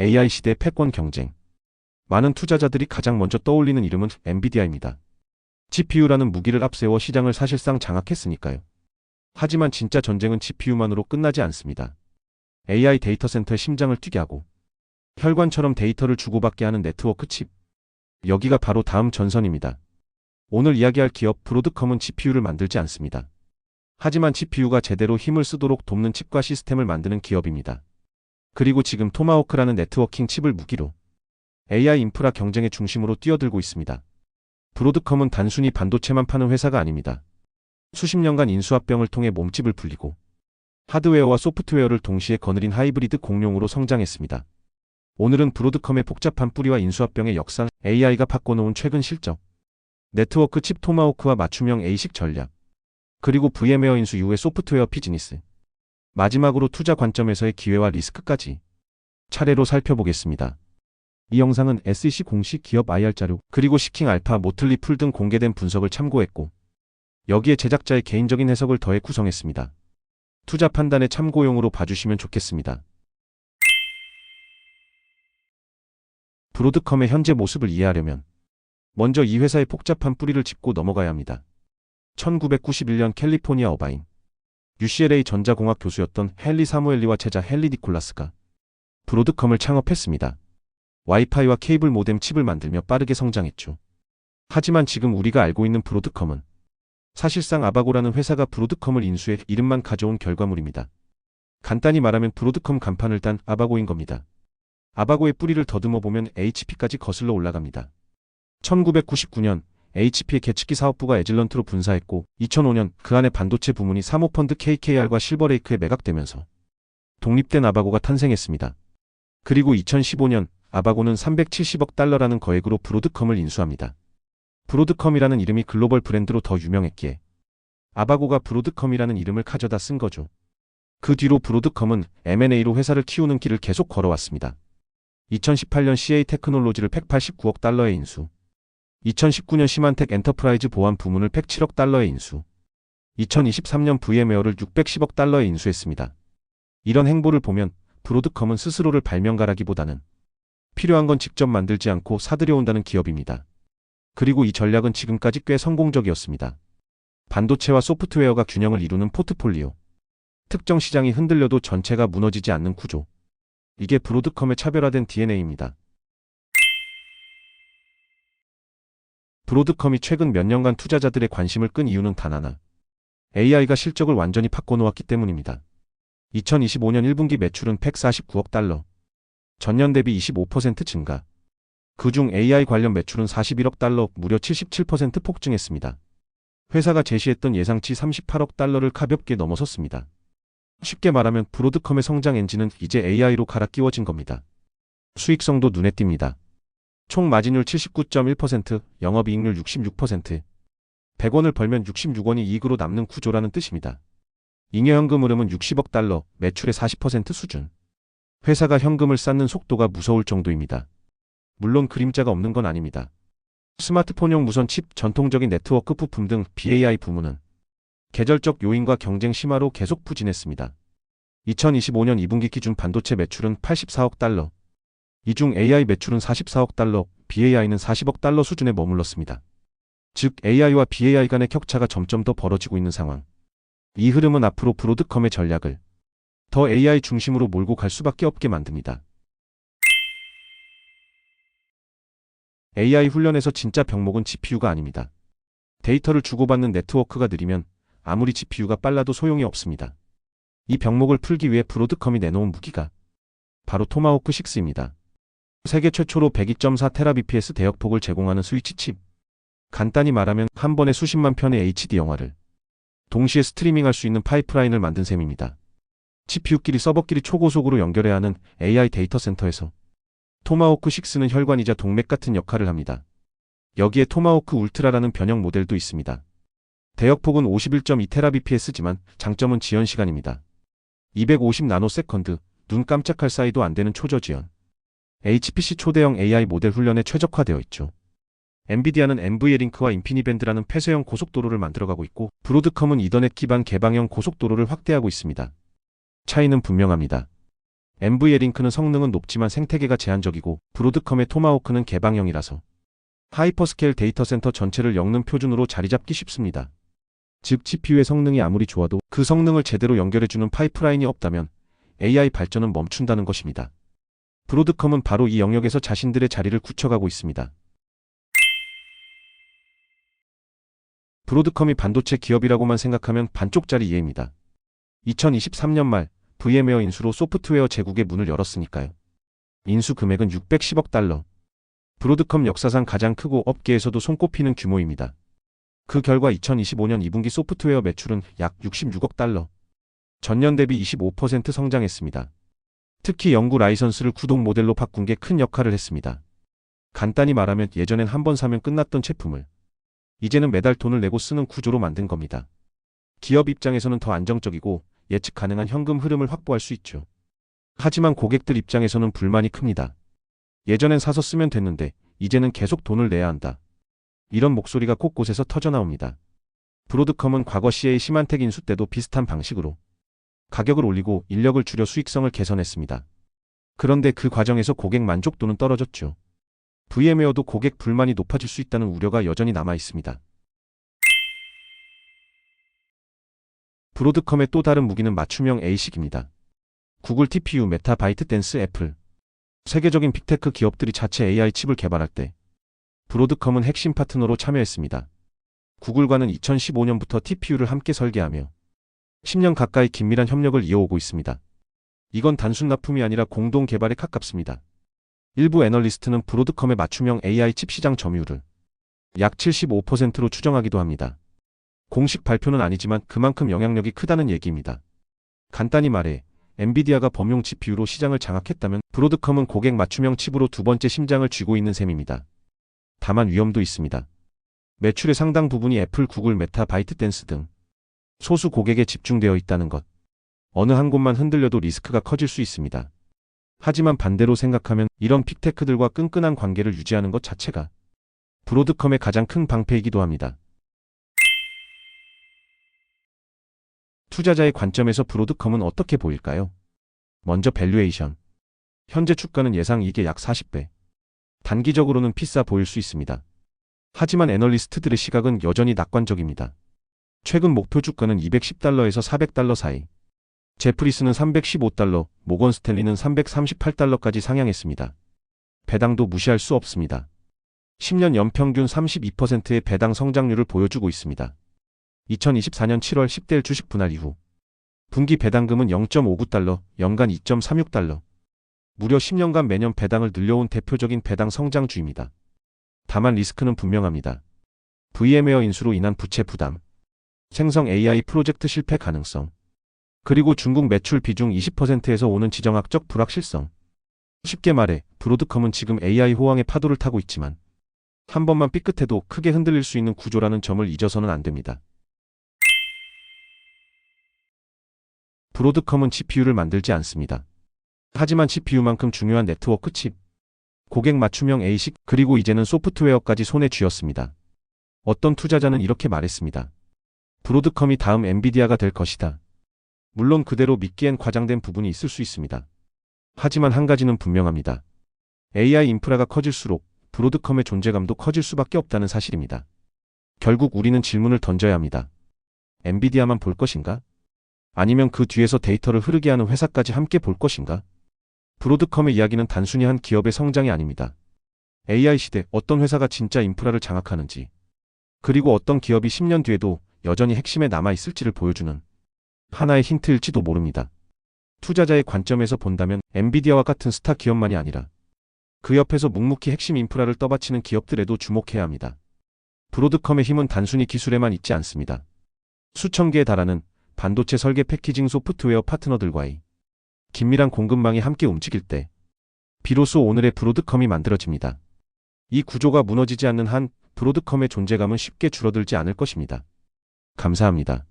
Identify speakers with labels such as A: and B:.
A: AI 시대 패권 경쟁. 많은 투자자들이 가장 먼저 떠올리는 이름은 엔비디아입니다. GPU라는 무기를 앞세워 시장을 사실상 장악했으니까요. 하지만 진짜 전쟁은 GPU만으로 끝나지 않습니다. AI 데이터 센터의 심장을 뛰게 하고 혈관처럼 데이터를 주고받게 하는 네트워크 칩. 여기가 바로 다음 전선입니다. 오늘 이야기할 기업 브로드컴은 GPU를 만들지 않습니다. 하지만 GPU가 제대로 힘을 쓰도록 돕는 칩과 시스템을 만드는 기업입니다. 그리고 지금 토마호크라는 네트워킹 칩을 무기로 AI 인프라 경쟁의 중심으로 뛰어들고 있습니다. 브로드컴은 단순히 반도체만 파는 회사가 아닙니다. 수십 년간 인수합병을 통해 몸집을 불리고 하드웨어와 소프트웨어를 동시에 거느린 하이브리드 공룡으로 성장했습니다. 오늘은 브로드컴의 복잡한 뿌리와 인수합병의 역사, AI가 바꿔놓은 최근 실적, 네트워크 칩 토마호크와 맞춤형 A식 전략, 그리고 VM웨어 인수 이후의 소프트웨어 비즈니스, 마지막으로 투자 관점에서의 기회와 리스크까지 차례로 살펴보겠습니다. 이 영상은 SEC 공식 기업 IR 자료, 그리고 시킹 알파, 모틀리 풀 등 공개된 분석을 참고했고, 여기에 제작자의 개인적인 해석을 더해 구성했습니다. 투자 판단의 참고용으로 봐주시면 좋겠습니다. 브로드컴의 현재 모습을 이해하려면 먼저 이 회사의 복잡한 뿌리를 짚고 넘어가야 합니다. 1991년 캘리포니아 어바인 UCLA 전자공학 교수였던 헨리 사무엘리와 제자 헨리 니콜라스가 브로드컴을 창업했습니다. 와이파이와 케이블 모뎀 칩을 만들며 빠르게 성장했죠. 하지만 지금 우리가 알고 있는 브로드컴은 사실상 아바고라는 회사가 브로드컴을 인수해 이름만 가져온 결과물입니다. 간단히 말하면 브로드컴 간판을 딴 아바고인 겁니다. 아바고의 뿌리를 더듬어 보면 HP까지 거슬러 올라갑니다. 1999년 HP의 계측기 사업부가 에질런트로 분사했고 2005년 그 안에 반도체 부문이 사모펀드 KKR과 실버레이크에 매각되면서 독립된 아바고가 탄생했습니다. 그리고 2015년 아바고는 370억 달러라는 거액으로 브로드컴을 인수합니다. 브로드컴이라는 이름이 글로벌 브랜드로 더 유명했기에 아바고가 브로드컴이라는 이름을 가져다 쓴 거죠. 그 뒤로 브로드컴은 M&A로 회사를 키우는 길을 계속 걸어왔습니다. 2018년 CA 테크놀로지를 189억 달러에 인수. 2019년 시만텍 엔터프라이즈 보안 부문을 107억 달러에 인수. 2023년 VM웨어를 610억 달러에 인수했습니다. 이런 행보를 보면 브로드컴은 스스로를 발명가라기보다는 필요한 건 직접 만들지 않고 사들여온다는 기업입니다. 그리고 이 전략은 지금까지 꽤 성공적이었습니다. 반도체와 소프트웨어가 균형을 이루는 포트폴리오. 특정 시장이 흔들려도 전체가 무너지지 않는 구조. 이게 브로드컴의 차별화된 DNA입니다. 브로드컴이 최근 몇 년간 투자자들의 관심을 끈 이유는 단 하나. AI가 실적을 완전히 바꿔놓았기 때문입니다. 2025년 1분기 매출은 149억 달러. 전년 대비 25% 증가. 그중 AI 관련 매출은 41억 달러, 무려 77% 폭증했습니다. 회사가 제시했던 예상치 38억 달러를 가볍게 넘어섰습니다. 쉽게 말하면 브로드컴의 성장 엔진은 이제 AI로 갈아 끼워진 겁니다. 수익성도 눈에 띕니다. 총 마진율 79.1%, 영업이익률 66%. 100원을 벌면 66원이 이익으로 남는 구조라는 뜻입니다. 잉여현금 흐름은 60억 달러, 매출의 40% 수준. 회사가 현금을 쌓는 속도가 무서울 정도입니다. 물론 그림자가 없는 건 아닙니다. 스마트폰용 무선 칩, 전통적인 네트워크 부품 등 BAI 부문은 계절적 요인과 경쟁 심화로 계속 부진했습니다. 2025년 2분기 기준 반도체 매출은 84억 달러, 이 중 AI 매출은 44억 달러, BAI는 40억 달러 수준에 머물렀습니다. 즉 AI와 BAI 간의 격차가 점점 더 벌어지고 있는 상황. 이 흐름은 앞으로 브로드컴의 전략을 더 AI 중심으로 몰고 갈 수밖에 없게 만듭니다. AI 훈련에서 진짜 병목은 GPU가 아닙니다. 데이터를 주고받는 네트워크가 느리면 아무리 GPU가 빨라도 소용이 없습니다. 이 병목을 풀기 위해 브로드컴이 내놓은 무기가 바로 토마호크 6입니다. 세계 최초로 102.4Tbps 대역폭을 제공하는 스위치 칩. 간단히 말하면 한 번에 수십만 편의 HD 영화를 동시에 스트리밍할 수 있는 파이프라인을 만든 셈입니다. GPU끼리 서버끼리 초고속으로 연결해야 하는 AI 데이터 센터에서 토마호크 6는 혈관이자 동맥 같은 역할을 합니다. 여기에 토마호크 울트라라는 변형 모델도 있습니다. 대역폭은 51.2Tbps지만 장점은 지연 시간입니다. 250 나노세컨드, 눈 깜짝할 사이도 안 되는 초저지연. HPC 초대형 AI 모델 훈련에 최적화되어 있죠. 엔비디아는 NVLink 와 인피니밴드라는 폐쇄형 고속도로를 만들어가고 있고 브로드컴은 이더넷 기반 개방형 고속도로를 확대하고 있습니다. 차이는 분명합니다. NVLink 링크는 성능은 높지만 생태계가 제한적이고 브로드컴의 토마호크는 개방형이라서 하이퍼스케일 데이터 센터 전체를 엮는 표준으로 자리 잡기 쉽습니다. 즉 GPU의 성능이 아무리 좋아도 그 성능을 제대로 연결해주는 파이프라인이 없다면 AI 발전은 멈춘다는 것입니다. 브로드컴은 바로 이 영역에서 자신들의 자리를 굳혀가고 있습니다. 브로드컴이 반도체 기업이라고만 생각하면 반쪽짜리 이해입니다. 2023년 말 VM웨어 인수로 소프트웨어 제국의 문을 열었으니까요. 인수 금액은 610억 달러. 브로드컴 역사상 가장 크고 업계에서도 손꼽히는 규모입니다. 그 결과 2025년 2분기 소프트웨어 매출은 약 66억 달러. 전년 대비 25% 성장했습니다. 특히 연구 라이선스를 구독 모델로 바꾼 게 큰 역할을 했습니다. 간단히 말하면 예전엔 한 번 사면 끝났던 제품을 이제는 매달 돈을 내고 쓰는 구조로 만든 겁니다. 기업 입장에서는 더 안정적이고 예측 가능한 현금 흐름을 확보할 수 있죠. 하지만 고객들 입장에서는 불만이 큽니다. 예전엔 사서 쓰면 됐는데 이제는 계속 돈을 내야 한다. 이런 목소리가 곳곳에서 터져나옵니다. 브로드컴은 과거 CA 시만텍 인수 때도 비슷한 방식으로 가격을 올리고 인력을 줄여 수익성을 개선했습니다. 그런데 그 과정에서 고객 만족도는 떨어졌죠. VM웨어도 고객 불만이 높아질 수 있다는 우려가 여전히 남아 있습니다. 브로드컴의 또 다른 무기는 맞춤형 ASIC입니다. 구글 TPU, 메타, 바이트댄스, 애플. 세계적인 빅테크 기업들이 자체 AI 칩을 개발할 때 브로드컴은 핵심 파트너로 참여했습니다. 구글과는 2015년부터 TPU를 함께 설계하며 10년 가까이 긴밀한 협력을 이어오고 있습니다. 이건 단순 납품이 아니라 공동 개발에 가깝습니다. 일부 애널리스트는 브로드컴의 맞춤형 AI 칩 시장 점유율을 약 75%로 추정하기도 합니다. 공식 발표는 아니지만 그만큼 영향력이 크다는 얘기입니다. 간단히 말해 엔비디아가 범용 GPU로 시장을 장악했다면 브로드컴은 고객 맞춤형 칩으로 두 번째 심장을 쥐고 있는 셈입니다. 다만 위험도 있습니다. 매출의 상당 부분이 애플, 구글, 메타, 바이트댄스 등 소수 고객에 집중되어 있다는 것. 어느 한 곳만 흔들려도 리스크가 커질 수 있습니다. 하지만 반대로 생각하면 이런 픽테크들과 끈끈한 관계를 유지하는 것 자체가 브로드컴의 가장 큰 방패이기도 합니다. 투자자의 관점에서 브로드컴은 어떻게 보일까요? 먼저 밸류에이션. 현재 주가는 예상 이익의 약 40배. 단기적으로는 비싸 보일 수 있습니다. 하지만 애널리스트들의 시각은 여전히 낙관적입니다. 최근 목표 주가는 210달러에서 400달러 사이. 제프리스는 315달러, 모건 스탠리는 338달러까지 상향했습니다. 배당도 무시할 수 없습니다. 10년 연평균 32%의 배당 성장률을 보여주고 있습니다. 2024년 7월 10대 주식 분할 이후 분기 배당금은 0.59달러, 연간 2.36달러. 무려 10년간 매년 배당을 늘려온 대표적인 배당 성장주입니다. 다만 리스크는 분명합니다. VM웨어 인수로 인한 부채 부담, 생성 AI 프로젝트 실패 가능성, 그리고 중국 매출 비중 20%에서 오는 지정학적 불확실성. 쉽게 말해 브로드컴은 지금 AI 호황의 파도를 타고 있지만 한 번만 삐끗해도 크게 흔들릴 수 있는 구조라는 점을 잊어서는 안 됩니다. 브로드컴은 GPU를 만들지 않습니다. 하지만 GPU만큼 중요한 네트워크 칩, 고객 맞춤형 ASIC, 그리고 이제는 소프트웨어까지 손에 쥐었습니다. 어떤 투자자는 이렇게 말했습니다. 브로드컴이 다음 엔비디아가 될 것이다. 물론 그대로 믿기엔 과장된 부분이 있을 수 있습니다. 하지만 한 가지는 분명합니다. AI 인프라가 커질수록 브로드컴의 존재감도 커질 수밖에 없다는 사실입니다. 결국 우리는 질문을 던져야 합니다. 엔비디아만 볼 것인가? 아니면 그 뒤에서 데이터를 흐르게 하는 회사까지 함께 볼 것인가? 브로드컴의 이야기는 단순히 한 기업의 성장이 아닙니다. AI 시대 어떤 회사가 진짜 인프라를 장악하는지, 그리고 어떤 기업이 10년 뒤에도 여전히 핵심에 남아 있을지를 보여주는 하나의 힌트일지도 모릅니다. 투자자의 관점에서 본다면 엔비디아와 같은 스타 기업만이 아니라 그 옆에서 묵묵히 핵심 인프라를 떠받치는 기업들에도 주목해야 합니다. 브로드컴의 힘은 단순히 기술에만 있지 않습니다. 수천 개에 달하는 반도체 설계 패키징 소프트웨어 파트너들과의 긴밀한 공급망이 함께 움직일 때 비로소 오늘의 브로드컴이 만들어집니다. 이 구조가 무너지지 않는 한 브로드컴의 존재감은 쉽게 줄어들지 않을 것입니다. 감사합니다.